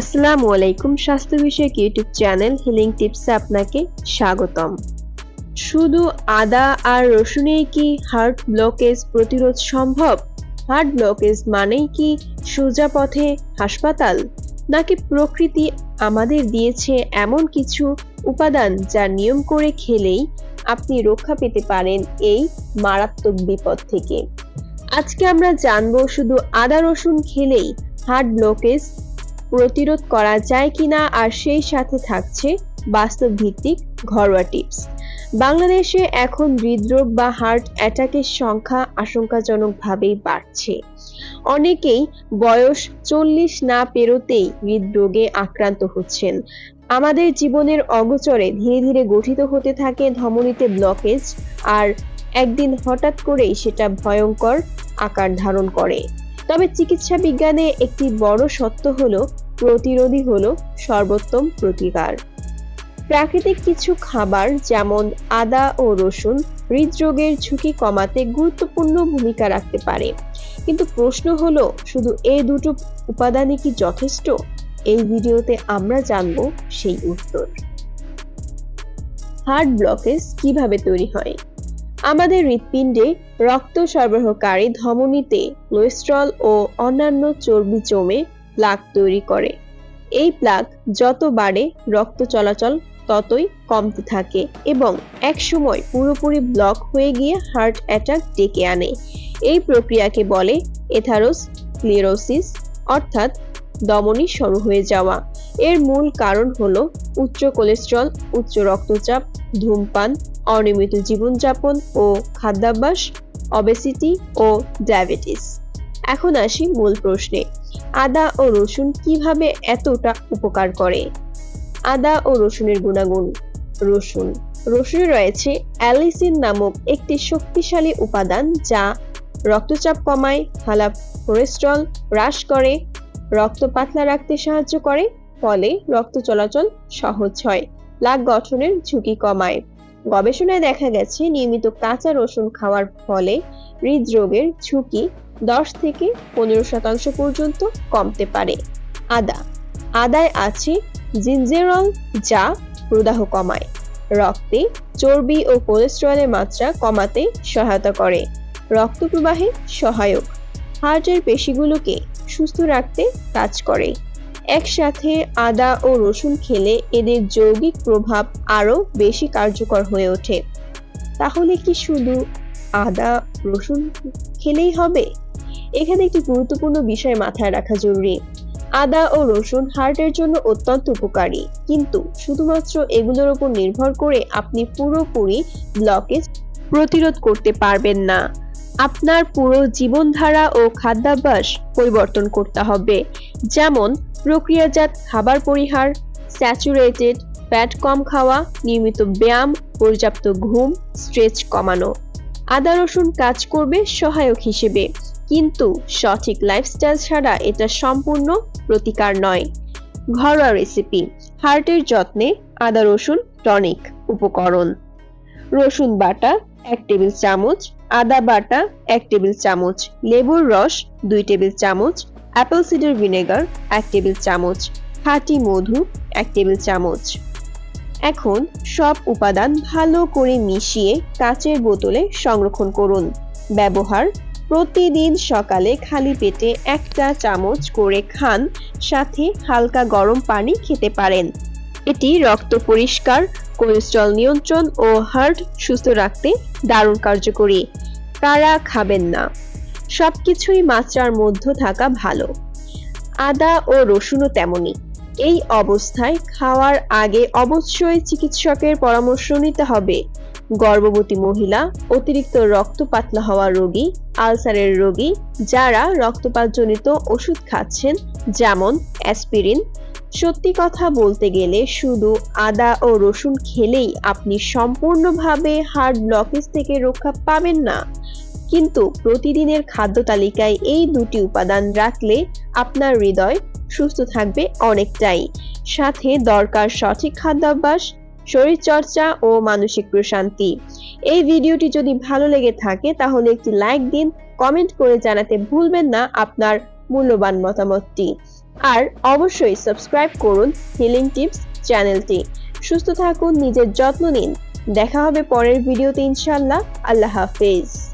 আসসালামু আলাইকুম স্বাস্থ্য বিষয়ক ইউটিউব চ্যানেল হিলিং টিপসে আপনাকে স্বাগতম। শুধু আদা আর রসুনেই কি হার্ট ব্লকেজ প্রতিরোধ সম্ভব? হার্ট ব্লকেজ মানেই কি সোজা পথে হাসপাতাল? নাকি প্রকৃতি আমাদের দিয়েছে এমন কিছু উপাদান যা নিয়ম করে খেলেই আপনি রক্ষা পেতে পারেন এই মারাত্মক বিপদ থেকে? আজকে আমরা জানব শুধু আদা রসুন খেলেই হার্ট ব্লকেজ প্রতিরোধ করা যায় কিনা আর সেই সাথে থাকছে বাস্তব ভিত্তিক ঘরোয়া টিপস। বাংলাদেশে এখন হৃদরোগ বা হার্ট অ্যাটাকের সংখ্যা আশঙ্কাজনকভাবেই বাড়ছে। অনেকেই বয়স চল্লিশ না পেরোতেই হৃদরোগে আক্রান্ত হচ্ছেন। আমাদের জীবনের অগোচরে ধীরে ধীরে গঠিত হতে থাকে ধমনীতে ব্লকেজ আর একদিন হঠাৎ করেই সেটা ভয়ঙ্কর আকার ধারণ করে। তবে চিকিৎসা বিজ্ঞানে একটি বড় সত্য হলো, প্রতিরোধী হলো সর্বোত্তম প্রতিকার। প্রাকৃতিক কিছু খাবার যেমন আদা ও রসুন হৃদরোগের ঝুঁকি কমাতে গুরুত্বপূর্ণ ভূমিকা রাখতে পারে। কিন্তু প্রশ্ন হলো, শুধু এই দুটো উপাদানই কি যথেষ্ট? এই ভিডিওতে আমরা জানব সেই উত্তর। হার্ট ব্লকেজ কীভাবে তৈরি হয়? আমাদের হৃৎপিণ্ডে রক্ত সরবরাহকারী ধমনীতে কোলেস্ট্রল ও অন্যান্য চর্বি জমে প্লাক তৈরি করে। এই প্লাক যত বাড়ে রক্ত চলাচল ততই কমতে থাকে এবং একসময় পুরোপুরি ব্লক হয়ে গিয়ে হার্ট অ্যাটাক ডেকে আনে। এই প্রক্রিয়াকে বলে এথারোস ক্লিরোসিস অর্থাৎ দমনী শুরু হয়ে যাওয়া। এর মূল কারণ হল উচ্চ কোলেস্ট্রল, উচ্চ রক্তচাপ, ধূমপান, অনিয়মিত জীবনযাপন ও খাদ্যাভ্যাস অবেসিটি ও ডায়াবেটিস এখন আসি মূল প্রশ্নে, আদা ও রসুন কীভাবে এতটা উপকার করে? আদা ও রসুনের গুণাগুণ, রসুন, রসুনে রয়েছে অ্যালিসিন নামক একটি শক্তিশালী উপাদান যা রক্তচাপ কমায় হালা কোলেস্ট্রল হ্রাস করে রক্ত পাতলা রাখতে সাহায্য করে, ফলে রক্ত চলাচল সহজ হয়। লাগ গঠনের ঝুঁকি কমায়। গবেষণায় দেখা গেছে, নিয়মিত কাঁচা রসুন খাওয়ার ফলে হৃদরোগের ঝুঁকি দশ থেকে পনেরো শতাংশ পর্যন্ত কমতে পারে। আদা। আদায় আছে জিনজেরল, যা প্রদাহ কমায়। রক্তে চর্বি ও কোলেস্টেরলের মাত্রা কমাতে সহায়তা করে। রক্ত প্রবাহে সহায়ক। হার্টের পেশিগুলোকে সুস্থ রাখতে কাজ করে। একসাথে আদা ও রসুন খেলে এদের যৌগিক প্রভাব আরও বেশি কার্যকর হয়ে ওঠে। তাহলে কি শুধু আদা, রসুন খেলেই হবে? এখানে একটি গুরুত্বপূর্ণ বিষয় মাথায় রাখা জরুরি। আদা ও রসুন হার্টের জন্য অত্যন্ত উপকারী। কিন্তু শুধুমাত্র এগুলোর উপর নির্ভর করে আপনি পুরোপুরি ব্লকেজ প্রতিরোধ করতে পারবেন না। আপনার পুরো জীবনধারা ও খাদ্যাভ্যাস পরিবর্তন করতে হবে। যেমন, প্রক্রিয়াজাত খাবার পরিহার, স্যাচুরেটেড ফ্যাট কম খাওয়া, নিয়মিত ব্যায়াম, পর্যাপ্ত ঘুম, স্ট্রেচ কমানো। আদা, রসুন কাজ করবে সহায়ক হিসেবে। কিন্তু সঠিক লাইফস্টাইল ছাড়া এটা সম্পূর্ণ প্রতিকার নয়। ঘরোয়া রেসিপি হার্টের যত্নে আদা, রসুন টনিক উপকরণ। রসুন বাটা, এক টেবিল চামচ আদা বাটা এক টেবিল চামচ, লেবুর রস দুই টেবিল চামচ অ্যাপেল সিডার ভিনেগার এক টেবিল চামচ খাঁটি মধু এক টেবিল চামচ। এখন সব উপাদান ভালো করে মিশিয়ে কাচের বোতলে সংরক্ষণ করুন। ব্যবহার, প্রতিদিন সকালে খালি পেটে একটা চামচ করে খান, সাথে হালকা গরম পানি খেতে পারেন। এটি রক্ত পরিষ্কার, কোলেস্ট্রল নিয়ন্ত্রণ ও হার্ট সুস্থ রাখতে দারুণ কার্যকরী। কারা খাবেন না। সবকিছুই মাত্রার মধ্য থাকা ভালো। আদা ও রসুনও তেমনই। এই অবস্থায় খাওয়ার আগে অবশ্যই চিকিৎসকের পরামর্শ নিতে হবে। গর্ভবতী মহিলা, অতিরিক্ত রক্ত পাতলা হওয়া রোগী, আলসারের রোগী, যারা রক্তপাতজনিত ওষুধ খাচ্ছেন, যেমন অ্যাসপিরিন সত্যি কথা বলতে গেলে শুধু আদা ও রসুন খেলেই আপনি সম্পূর্ণভাবে হার্ট ব্লকেজ থেকে রক্ষা পাবেন না। কিন্তু প্রতিদিনের খাদ্য তালিকায় এই দুটি উপাদান রাখলে আপনার হৃদয় সুস্থ থাকবে অনেকটাই। সাথে দরকার সঠিক খাদ্যাভ্যাস, শরীরচর্চা ও মানসিক প্রশান্তি। এই ভিডিওটি যদি ভালো লেগে থাকে তাহলে একটি লাইক দিন কমেন্ট করে জানাতে ভুলবেন না আপনার মূল্যবান মতামতটি। আর অবশ্যই সাবস্ক্রাইব করুন হিলিং টিপস চ্যানেলটি। সুস্থ থাকুন, নিজের যত্ন নিন। দেখা হবে পরের ভিডিওতে ইনশাল্লাহ আল্লাহ হাফেজ।